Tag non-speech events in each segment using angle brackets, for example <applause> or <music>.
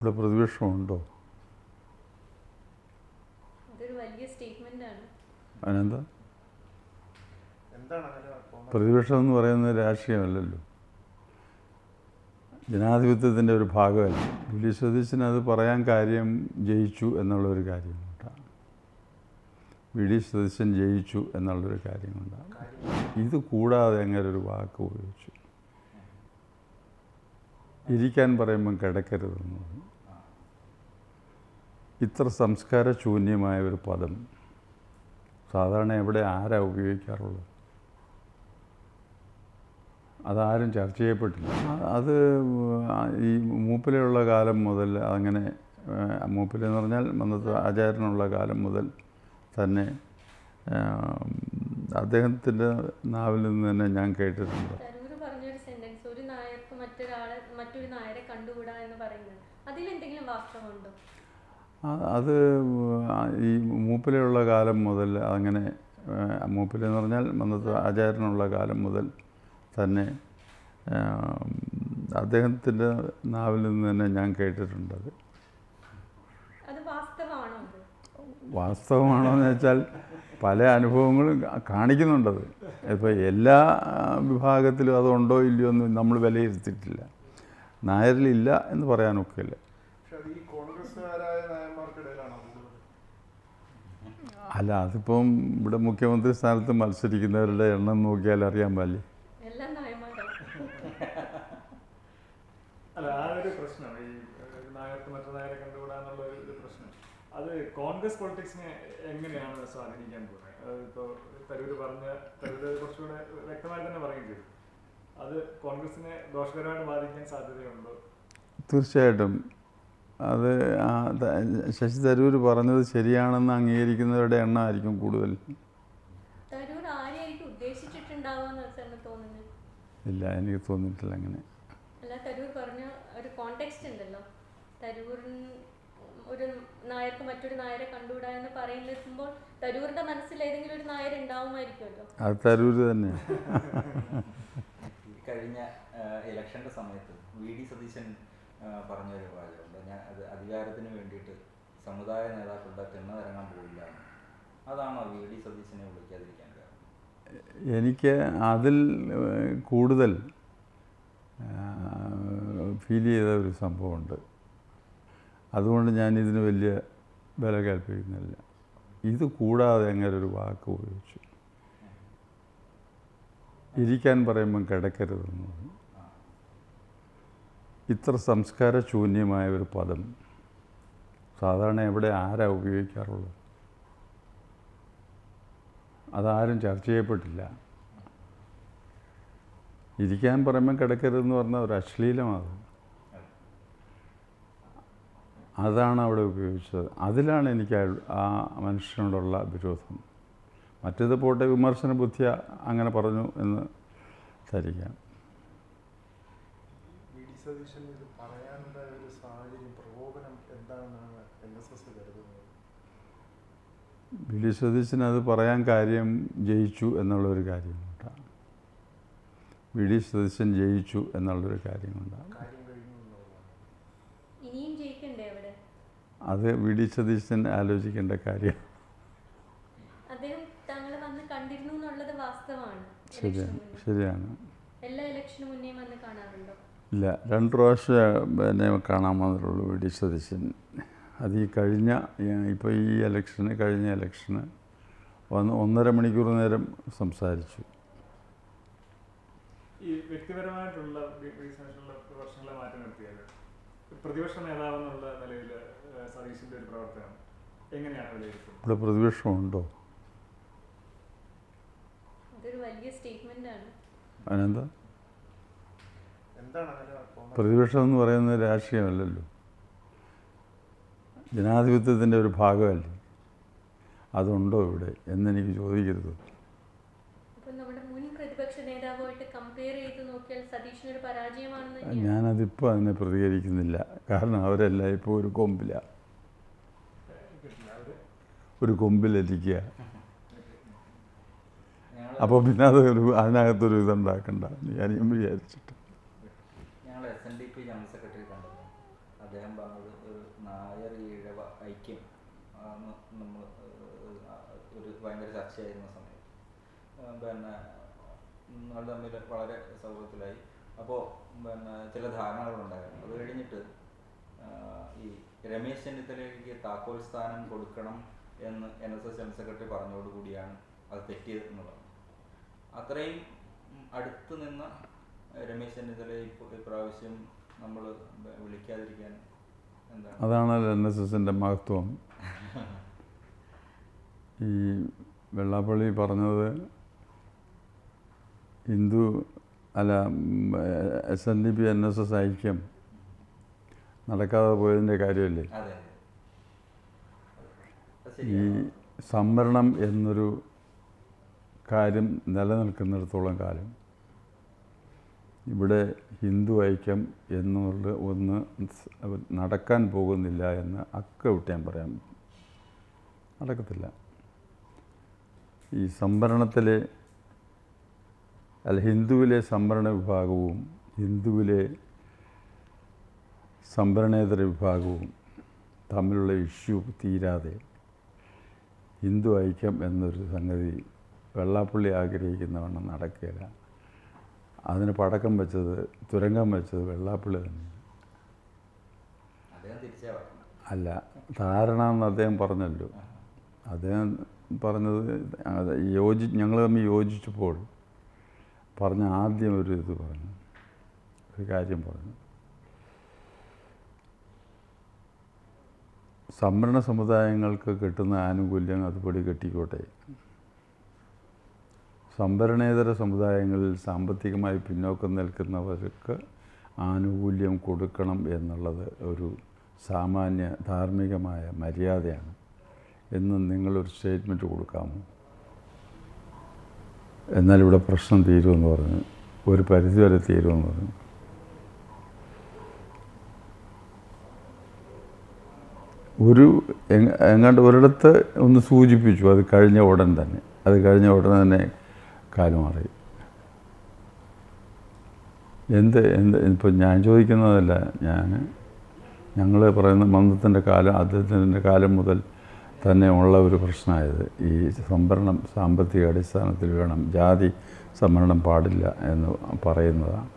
ഇവിടെ പ്രതിപക്ഷമുണ്ടോ? അതൊരു വലിയ സ്റ്റേറ്റ്മെന്റ് ആണ്. അതിനെന്താ? പ്രതിപക്ഷം എന്ന് പറയുന്നത് രാഷ്ട്രീയമല്ലല്ലോ. ജനാധിപത്യത്തിന്റെ ഒരു ഭാഗമല്ല. വി ഡി സതീശന് അത് പറയാൻ കാര്യം ജയിച്ചു എന്നുള്ള ഒരു കാര്യം കൊണ്ടാണ് വി ഡി സതീശൻ ജയിച്ചു എന്നുള്ളൊരു കാര്യം കൊണ്ടാണ് ഇത് കൂടാതെ അങ്ങനെ ഒരു വാക്ക് ഉപയോഗിച്ചു? ഇരിക്കാൻ പറയുമ്പം കിടക്കരുതെന്ന് പറഞ്ഞു. ഇത്ര സംസ്കാര ശൂന്യമായ ഒരു പദം സാധാരണ എവിടെ ആരാ ഉപയോഗിക്കാറുള്ളത്? അതാരും ചർച്ച ചെയ്യപ്പെട്ടില്ല. അത് ഈ മൂപ്പിലുള്ള കാലം മുതൽ അങ്ങനെ മൂപ്പിലെന്ന് പറഞ്ഞാൽ മന്നത്ത് ആചാരനുള്ള കാലം മുതൽ തന്നെ അദ്ദേഹത്തിന്റെ നാവിൽ നിന്ന് തന്നെ ഞാൻ കേട്ടിട്ടുണ്ട് തരൂർ പറഞ്ഞൊരു സെന്റൻസ് ഒരു നായർക്ക് മറ്റൊരാളെ മറ്റൊരു നായരെ കണ്ടുകൂടാ എന്ന് പറയുന്നത്. അതിലെന്തെങ്കിലും വാസ്തവമുണ്ടോ അത് ഈ മൂപ്പിലുള്ള കാലം മുതൽ അങ്ങനെ മൂപ്പിലെന്ന് പറഞ്ഞാൽ മന്നത്ത് ആചാര്യനുള്ള കാലം മുതൽ തന്നെ അദ്ദേഹത്തിന്റെ നാവിൽ നിന്ന് തന്നെ ഞാൻ കേട്ടിട്ടുണ്ട് അത്. വാസ്തവമാണോ എന്ന് വെച്ചാൽ പല അനുഭവങ്ങളും കാണിക്കുന്നുണ്ടത്. ഇപ്പോൾ എല്ലാ വിഭാഗത്തിലും അതുണ്ടോ ഇല്ലയോ എന്ന് നമ്മൾ വിലയിരുത്തിയിട്ടില്ല. നായരിലില്ല എന്ന് പറയാനൊക്കെയല്ല. അല്ല അതിപ്പം ഇവിടെ മുഖ്യമന്ത്രി സ്ഥാനത്ത് മത്സരിക്കുന്നവരുടെ എണ്ണം നോക്കിയാൽ അറിയാൻ നായന്മാരാണ് അല്ല ആ ഒരു പ്രശ്നം ഈ ഏഹ്, നായർക്ക് മറ്റു നായരെ കണ്ടുകൂടാന്നുള്ള ഒരു പ്രശ്നം. അത് കോൺഗ്രസ് പൊളിറ്റിക്സിനെ എങ്ങനെയാണ് സ്വാധീനിക്കാൻ പോകുന്നത്? അത് ഇപ്പോൾ തരൂര് പറഞ്ഞ തരൂര് കുറച്ചുകൂടെ വ്യക്തമായി തന്നെ പറയുകയും ചെയ്തു. അത് കോൺഗ്രസിനെ ദോഷകരമായിട്ട് ബാധിക്കാൻ സാധ്യതയുണ്ടോ? തീർച്ചയായിട്ടും. അത് ശശി തരൂർ പറഞ്ഞത് ശരിയാണെന്ന് അംഗീകരിക്കുന്നവരുടെ എണ്ണമായിരിക്കും കൂടുതൽ. ഇല്ല എനിക്ക് തോന്നിയിട്ടില്ല അങ്ങനെ. അല്ല തരൂർ പറഞ്ഞ ഒരു കോണ്ടെക്സ്റ്റ് ഉണ്ടല്ലോ. തരൂരിന് ഒരു നായർക്ക് മറ്റൊരു നായരെ കണ്ടുകൂടാ എന്ന് പറയുമ്പോൾ തരൂരിന്റെ മനസ്സിൽ ഏതെങ്കിലും ഒരു നായർ ഉണ്ടാവുമായിരിക്കുമല്ലോ അത് തരൂർ തന്നെ. <laughs> കഴിഞ്ഞ ഇലക്ഷന്റെ സമയത്ത് വി ഡി സതീശൻ പറഞ്ഞൊരു വാചകമുണ്ട് ഞാൻ അത് അധികാരത്തിന് വേണ്ടിയിട്ട് സമുദായ നേതാക്കളുടെ തിണ്ണ ഇറങ്ങാൻ പോയില്ല. അതാണോ വി ഡി സതീശനെ വിളിക്കാതിരിക്കാൻ കാരണം. എനിക്ക് അതിൽ കൂടുതൽ ഫീൽ ചെയ്ത ഒരു സംഭവമുണ്ട്. അതുകൊണ്ട് ഞാൻ ഇതിന് വലിയ വില കൽപ്പിക്കുന്നില്ല. ഇത് കൂടാതെ അങ്ങനെ ഒരു വാക്ക് ഉപയോഗിച്ചു. ഇരിക്കാൻ പറയുമ്പം കിടക്കരുതെന്ന് പറഞ്ഞു. ഇത്ര സംസ്കാര ശൂന്യമായ ഒരു പദം സാധാരണ എവിടെ ആരാ ഉപയോഗിക്കാറുള്ളത്? അതാരും ചർച്ച ചെയ്യപ്പെട്ടില്ല. ഇരിക്കാൻ പറയുമ്പം കിടക്കരുതെന്ന് പറഞ്ഞാൽ ഒരു അശ്ലീലമാണ് അതാണ് അവിടെ ഉപയോഗിച്ചത്. അതിലാണ് എനിക്ക് ആ മനുഷ്യനോടുള്ള വിരോധം. മറ്റേത് പോട്ടെ വിമർശന ബുദ്ധിയ അങ്ങനെ പറഞ്ഞു എന്ന് ധരിക്കാം. വി. ഡി. സതീശന് അത് പറയാൻ കാര്യം ജയിച്ചു എന്നുള്ളൊരു കാര്യം കൊണ്ടാണ് വി. ഡി. സതീശൻ ജയിച്ചു എന്നുള്ളൊരു കാര്യം കൊണ്ടാണ് കാര്യം കഴിഞ്ഞു എന്നുള്ളതാണ്. ഇനിയും ജയിക്കണ്ടേ അവിടെ? അത് വി. ഡി. സതീശൻ ആലോചിക്കേണ്ട കാര്യം അദ്ദേഹം താങ്കളെ വന്ന് കണ്ടിരുന്നു എന്നുള്ളത് വാസ്തവമാണ്. ശരിയാണ് ശരിയാണ്. എല്ലാ ഇലക്ഷന് മുന്നേ വന്ന് കാണാറുണ്ടോ? ഇല്ല രണ്ട് പ്രാവശ്യം എന്നെ കാണാൻ വന്നിട്ടുള്ളൂ വി. ഡി. സതീശൻ. അത് ഈ കഴിഞ്ഞ ഇപ്പോൾ ഈ ഇലക്ഷന് കഴിഞ്ഞ ഇലക്ഷന് വന്ന് ഒന്നര മണിക്കൂർ നേരം സംസാരിച്ചു. ഈ വ്യക്തിപരമായിട്ടുള്ള മാറ്റി പ്രതിപക്ഷ നേതാവെന്നുള്ള നിലയിൽ ഒരു പ്രവർത്തനം എങ്ങനെയാണ് വിലയിരുത്തുന്നത്? ഇവിടെ പ്രതിപക്ഷമുണ്ടോ അതൊരു വലിയ സ്റ്റേറ്റ്മെന്റ് ആണ് അതിനെന്താ? പ്രതിപക്ഷം എന്ന് പറയുന്നത് രാഷ്ട്രീയമല്ലല്ലോ. ജനാധിപത്യത്തിന്റെ ഒരു ഭാഗമല്ലേ? അതുണ്ടോ ഇവിടെ? എന്നെനിക്ക് ചോദിക്കരുത്. അപ്പൊ നമ്മുടെ മുൻ പ്രതിപക്ഷ നേതാവുമായിട്ട് കമ്പയർ ചെയ്ത് നോക്കിയാൽ സതീശൻ ഒരു പരാജയമാണെന്ന് തന്നെയാണ്. ഞാനതിപ്പോൾ അതിനെ പ്രതികരിക്കുന്നില്ല. കാരണം അവരെല്ലാം ഇപ്പോൾ ഒരു കൊമ്പില. ഒരു കൊമ്പിലിരിക്കുക അപ്പോൾ പിന്നെ അത് ഒരു അതിനകത്തൊരു ഇതുണ്ടാക്കണ്ട. ഞാനും വിചാരിച്ചിട്ട്. ഞങ്ങൾ ജനറൽ സെക്രട്ടറി അദ്ദേഹം ഒരു നായർ ഈഴവ ഐക്യം നമ്മൾ ഒരു സമയത്ത്. വളരെ സൗഹൃദത്തിലായി. അപ്പോൾ പിന്നെ ചില ധാരണകളുണ്ടായിരുന്നു അത് കഴിഞ്ഞിട്ട് ഈ രമേശ് ചെന്നിത്തലയ്ക്ക് താക്കോൽ സ്ഥാനം കൊടുക്കണം എന്ന് N S S general secretary പറഞ്ഞതോടുകൂടിയാണ് അത് തെറ്റിയത് എന്നുള്ളത്. അത്രയും അടുത്ത് നിന്ന രമേശ് ചെന്നിത്തലയെ ഇപ്പോൾ ഇപ്രാവശ്യം നമ്മൾ വിളിക്കാതിരിക്കാൻ എന്താണ്? അതാണ് എൻ എസ് എസിന്റെ മഹത്വം. ഈ വെള്ളാപ്പള്ളി പറഞ്ഞത് ഹിന്ദു അല്ല S N D P N S S ഐക്യം നടക്കാതെ പോയതിന്റെ കാര്യമല്ലേ? ഈ സംവരണം എന്നൊരു കാര്യം നിലനിൽക്കുന്നിടത്തോളം കാലം. ഇവിടെ ഹിന്ദു ഐക്യം എന്നുള്ള ഒന്ന് നടക്കാൻ പോകുന്നില്ല എന്ന് അക്ക വിട്ട് ഞാൻ പറയാം നടക്കത്തില്ല. ഈ സംവരണത്തിലെ അല്ല ഹിന്ദുവിലെ സംവരണ വിഭാഗവും ഹിന്ദുവിലെ സംവരണേതര വിഭാഗവും തമ്മിലുള്ള ഇഷ്യൂ തീരാതെ ഹിന്ദു ഐക്യം എന്നൊരു സംഗതി വെള്ളാപ്പള്ളി ആഗ്രഹിക്കുന്നവണ്ണം നടക്കുകയില്ല അതിന് പടക്കം വെച്ചത് തുരങ്കം വെച്ചത് വെള്ളാപ്പള്ളി തന്നെ. അല്ല ധാരണ എന്ന് അദ്ദേഹം പറഞ്ഞല്ലോ. അദ്ദേഹം പറഞ്ഞത് യോജി ഞങ്ങൾ തമ്മിൽ യോജിച്ചപ്പോൾ പറഞ്ഞ ആദ്യം ഒരു ഇത് പറഞ്ഞു. ഒരു കാര്യം പറഞ്ഞു. സംവരണ സമുദായങ്ങൾക്ക് കിട്ടുന്ന ആനുകൂല്യം അതുപടി കെട്ടിക്കോട്ടെ. സംവരണേതര സമുദായങ്ങളിൽ സാമ്പത്തികമായി പിന്നോക്കം നിൽക്കുന്നവർക്ക് ആനുകൂല്യം കൊടുക്കണം എന്നുള്ളത് ഒരു സാമാന്യ ധാർമ്മികമായ മര്യാദയാണ്. എന്ന് നിങ്ങളൊരു സ്റ്റേറ്റ്മെന്റ് കൊടുക്കാമോ? എന്നാൽ ഇവിടെ പ്രശ്നം തീരുമെന്ന് പറഞ്ഞു. ഒരു പരിധിവരെ തീരുമെന്ന് പറഞ്ഞു. ഒരു എങ്ങ- എങ്ങാണ്ട് ഒരിടത്ത് ഒന്ന് സൂചിപ്പിച്ചു. അത് കഴിഞ്ഞ ഉടൻ തന്നെ. അത് കഴിഞ്ഞ ഉടൻ തന്നെ കാലം മാറി. എന്ത് എന്ത് ഇപ്പം ഞാൻ ചോദിക്കുന്നതല്ല ഞാൻ ഞങ്ങൾ പറയുന്ന മന്ദത്തിന്റെ കാലം അദ്ദേഹത്തിന്റെ കാലം മുതൽ തന്നെ ഉള്ള ഒരു പ്രശ്നമായത് ഈ സംവരണം സാമ്പത്തിക അടിസ്ഥാനത്തിൽ വേണം ജാതി സംവരണം പാടില്ല എന്ന് പറയുന്നതാണ്.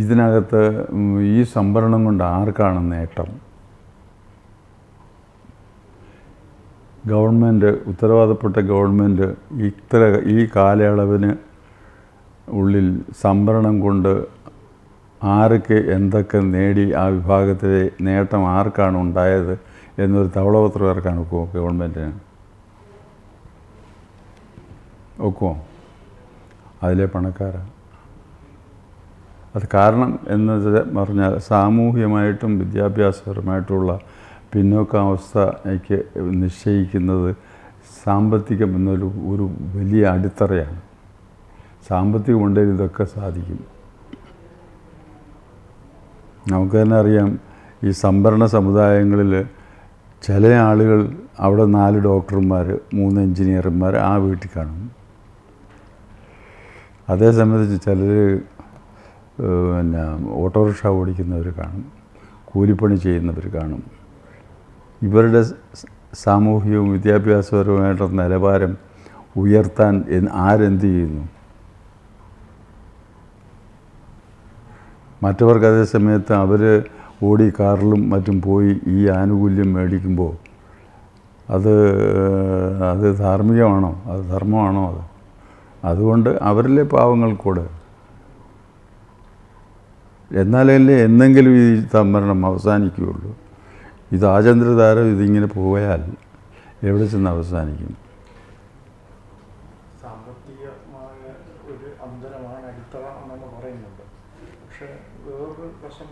ഇതിനകത്ത് ഈ സംവരണം കൊണ്ട് ആർക്കാണ് നേട്ടം? ഗവൺമെന്റ് ഉത്തരവാദപ്പെട്ട ഗവൺമെന്റ് ഇത്ര ഈ കാലയളവിന് ഉള്ളിൽ സംവരണം കൊണ്ട് ആർക്ക് എന്തൊക്കെ നേടി ആ വിഭാഗത്തിലെ നേട്ടം ആർക്കാണ് ഉണ്ടായത് എന്നൊരു തവളപത്രം ഇറക്കാൻ ഒക്കുമോ ഗവൺമെന്റിന്? ഒക്കുമോ അതിലെ പണക്കാരാണ് അത് കാരണം എന്ന് പറഞ്ഞാൽ സാമൂഹ്യമായിട്ടും വിദ്യാഭ്യാസപരമായിട്ടുള്ള പിന്നോക്കാവസ്ഥയ്ക്ക് നിശ്ചയിക്കുന്നത് സാമ്പത്തികം എന്നൊരു ഒരു വലിയ അടിത്തറയാണ്. സാമ്പത്തികമുണ്ടെങ്കിൽ ഇതൊക്കെ സാധിക്കും. നമുക്ക് തന്നെ അറിയാം ഈ സംഭരണ സമുദായങ്ങളിൽ ചില ആളുകൾ അവിടെ നാല് ഡോക്ടർമാർ മൂന്ന് എഞ്ചിനീയർമാർ ആ വീട്ടിൽ കാണും. അതേ സംബന്ധിച്ച് ചിലർ പിന്നെ ഓട്ടോറിക്ഷ ഓടിക്കുന്നവർ കാണും കൂലിപ്പണി ചെയ്യുന്നവർ കാണും. ഇവരുടെ സാമൂഹികവും വിദ്യാഭ്യാസപരവുമായിട്ടുള്ള നിലവാരം ഉയർത്താൻ ആരെന്ത് ചെയ്യുന്നു? മറ്റവർക്ക് അതേ സമയത്ത് അവർ ഓടി കാറിലും മറ്റും പോയി ഈ ആനുകൂല്യം മേടിക്കുമ്പോൾ അത് അത് ധാർമ്മികമാണോ? അത് ധർമ്മമാണോ അത്? അതുകൊണ്ട് അവരിലെ പാവങ്ങൾ കൂടെ. എന്നാലല്ലേ എന്തെങ്കിലും ഈ സംവരണം അവസാനിക്കുകയുള്ളൂ. ഇത് ആചന്ദ്രതാരം ഇതിങ്ങനെ പോയാൽ എവിടെ ചെന്ന് അവസാനിക്കും?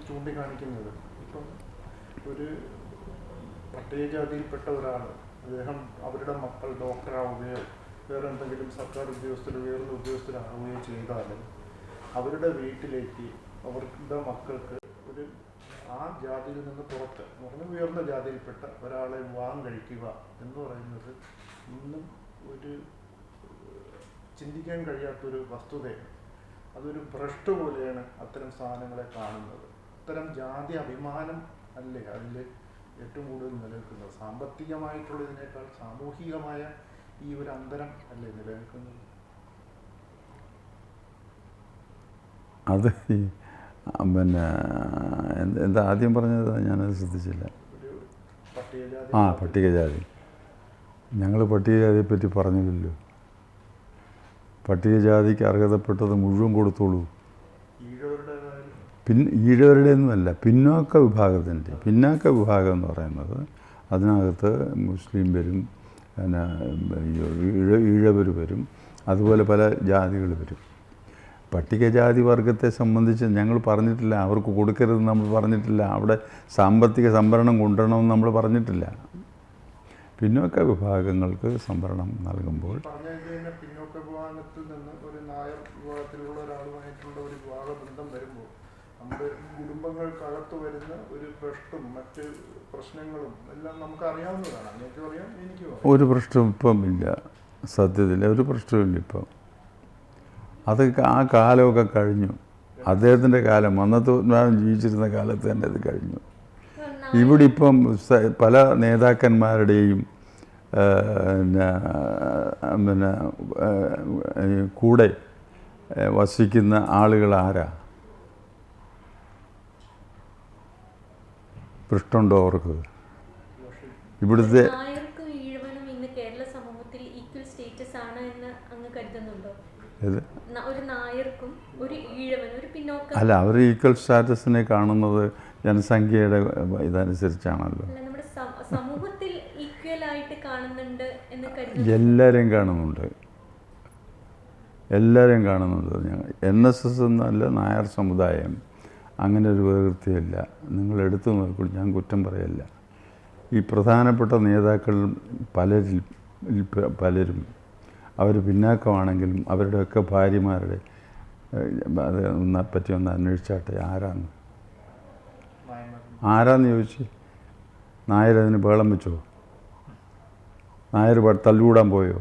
ചൂണ്ടിക്കാണിക്കുന്നത്. ഇപ്പം ഒരു പട്ടികജാതിയിൽപ്പെട്ട ഒരാൾ അദ്ദേഹം അവരുടെ മക്കൾ ഡോക്ടറാവുകയോ വേറെ എന്തെങ്കിലും സർക്കാർ ഉദ്യോഗസ്ഥർ ഉയർന്ന ഉദ്യോഗസ്ഥരാവുകയോ ചെയ്താൽ അവരുടെ വീട്ടിലേക്ക് അവരുടെ മക്കൾക്ക് ഒരു ആ ജാതിയിൽ നിന്ന് പുറത്ത് എന്ന് ഉയർന്ന ജാതിയിൽപ്പെട്ട ഒരാളെ വിവാഹം കഴിക്കുക എന്ന് പറയുന്നത് ഇന്നും ഒരു ചിന്തിക്കാൻ കഴിയാത്തൊരു വസ്തുതയാണ്. അതൊരു ഭ്രഷ്ട് പോലെയാണ് അത്തരം സാധനങ്ങളെ കാണുന്നത്. അത്തരം ജാതി അഭിമാനം അല്ലേ അതിൽ ഏറ്റവും കൂടുതൽ നിലനിൽക്കുന്നത്? സാമ്പത്തികമായിട്ടുള്ളതിനേക്കാൾ സാമൂഹികമായ ഈ ഒരു അന്തരം അല്ലേ നിലനിൽക്കുന്നത്? അത് പിന്നെ എന്ത് ആദ്യം പറഞ്ഞത്? ഞാനത് ശ്രദ്ധിച്ചില്ല. ആ പട്ടികജാതി. ഞങ്ങൾ പട്ടികജാതിയെ പറ്റി പറഞ്ഞില്ലല്ലോ. പട്ടികജാതിക്ക് അർഹതപ്പെട്ടത് മുഴുവൻ കൊടുത്തോളൂ. പിൻ ഈഴവരുടെ ഒന്നുമല്ല പിന്നോക്ക വിഭാഗത്തിന്റെ പിന്നാക്ക വിഭാഗം എന്ന് പറയുന്നത് അതിനകത്ത് മുസ്ലിം വരും പിന്നെ ഈഴ ഈഴവർ വരും അതുപോലെ പല ജാതികൾ വരും. പട്ടികജാതി വർഗത്തെ സംബന്ധിച്ച് ഞങ്ങൾ പറഞ്ഞിട്ടില്ല അവർക്ക് കൊടുക്കരുതെന്ന് നമ്മൾ പറഞ്ഞിട്ടില്ല അവിടെ സാമ്പത്തിക സംവരണം കൊണ്ടുവരണമെന്ന് നമ്മൾ പറഞ്ഞിട്ടില്ല. പിന്നോക്ക വിഭാഗങ്ങൾക്ക് സംവരണം നൽകുമ്പോൾ പിന്നോക്ക വിഭാഗത്തിൽ നിന്ന് ഒരു നായർ വിഭാഗത്തിലുള്ള ഒരാളുമായിട്ടുള്ള ഒരു വിഭാഗ ബന്ധം വരുമ്പോൾ നമ്മുടെ കുടുംബങ്ങൾക്കകത്ത് വരുന്ന ഒരു മറ്റ് പ്രശ്നങ്ങളും എല്ലാം നമുക്ക് അറിയാവുന്നതാണ് അങ്ങനെയൊക്കെ അറിയാം എനിക്കും ഒരു പ്രശ്നവും ഇപ്പം ഇല്ല. സത്യത്തിൽ ഒരു പ്രശ്നവുമില്ല ഇപ്പം. അത് ആ കാലമൊക്കെ കഴിഞ്ഞു. അദ്ദേഹത്തിന്റെ കാലം അന്നത്തെ ജീവിച്ചിരുന്ന കാലത്ത് തന്നെ അത് കഴിഞ്ഞു. ഇവിടെ ഇപ്പം പല നേതാക്കന്മാരുടെയും പിന്നെ പിന്നെ കൂടെ വസിക്കുന്ന ആളുകൾ ആരാ? പൃഷ്ടുണ്ടോ അവർക്ക്? ഇവിടുത്തെ നായർക്കും ഈഴവനും ഇന്ന് കേരള സമൂഹത്തിൽ ഈക്വൽ സ്റ്റേറ്റസ് ആണ് എന്ന് അങ്ങ് കരുതുന്നുണ്ടോ ഇത് ന- ഒരു നായർക്കും ഒരു ഈഴവനും ഒരു പിന്നോക്ക അല്ല അവർ ഈക്വൽ സ്റ്റാറ്റസിനെ കാണുന്നത് ജനസംഖ്യയുടെ ഇതനുസരിച്ചാണല്ലോ. സമൂഹത്തിൽ കാണുന്നുണ്ട് എല്ലാവരെയും കാണുന്നുണ്ട്. എല്ലാവരെയും കാണുന്നുണ്ട്. ഞങ്ങൾ എൻ എസ് എസ് എന്നല്ല നായർ സമുദായം. അങ്ങനെ ഒരു വേർത്തിയല്ല നിങ്ങൾ എടുത്തു നോക്കൂ ഞാൻ കുറ്റം പറയല്ല. ഈ പ്രധാനപ്പെട്ട നേതാക്കൾ പലരിൽ പലരും. അവർ പിന്നാക്കമാണെങ്കിലും അവരുടെയൊക്കെ ഭാര്യമാരുടെ അത് ഒന്നെ പറ്റി ഒന്ന് അന്വേഷിച്ചാട്ടെ ആരാന്ന്? ആരാന്ന് ചോദിച്ച്? നായർ അതിന് ബേളം വെച്ചോ? നായർ തല്ലുകൂടാൻ പോയോ?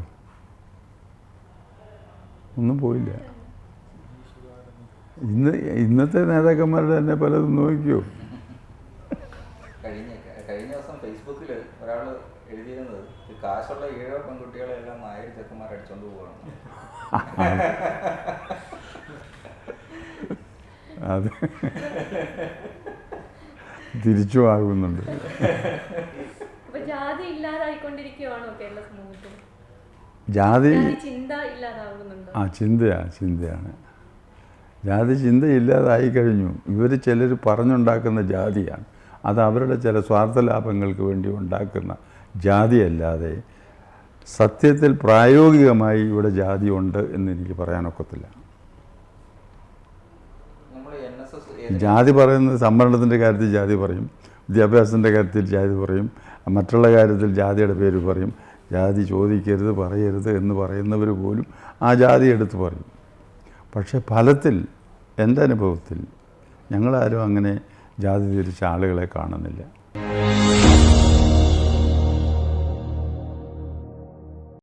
ഒന്നും പോയില്ല. ഇന്ന് ഇന്നത്തെ നേതാക്കന്മാരുടെ തന്നെ പലതും നോക്കിയോ? കഴിഞ്ഞ കഴിഞ്ഞ ദിവസം ഫേസ്ബുക്കിൽ ഒരാൾ എഴുതിയിരുന്നത് കാശുള്ള ഏഴോ പെൺകുട്ടികളെല്ലാം നായർ ചെക്കന്മാർ അടിച്ചോണ്ട് പോകണം <laughs> അത് തിരിച്ചു ആകുന്നുണ്ട് ജാതി ചിന്ത ആ ചിന്തയാ ചിന്തയാണ്. ജാതി ചിന്തയില്ലാതായി കഴിഞ്ഞു. ഇവർ ചിലർ പറഞ്ഞുണ്ടാക്കുന്ന ജാതിയാണ്. അത് അവരുടെ ചില സ്വാർത്ഥ ലാഭങ്ങൾക്ക് വേണ്ടി ഉണ്ടാക്കുന്ന ജാതിയല്ലാതെ സത്യത്തിൽ പ്രായോഗികമായി ഇവിടെ ജാതി ഉണ്ട് എന്ന് എനിക്ക് പറയാനൊക്കത്തില്ല നമ്മൾ എൻ എസ് എസ് ജാതി പറയുന്നത് സംവരണത്തിന്റെ കാര്യത്തിൽ ജാതി പറയും വിദ്യാഭ്യാസത്തിന്റെ കാര്യത്തിൽ ജാതി പറയും മറ്റുള്ള കാര്യത്തിൽ ജാതിയുടെ പേര് പറയും ജാതി ചോദിക്കരുത് പറയരുത് എന്ന് പറയുന്നവർ പോലും ആ ജാതി എടുത്ത് പറയും. പക്ഷേ ഫലത്തിൽ എന്റെ അനുഭവത്തിൽ ഞങ്ങളാരും അങ്ങനെ ജാതി തിരിച്ച ആളുകളെ കാണുന്നില്ല.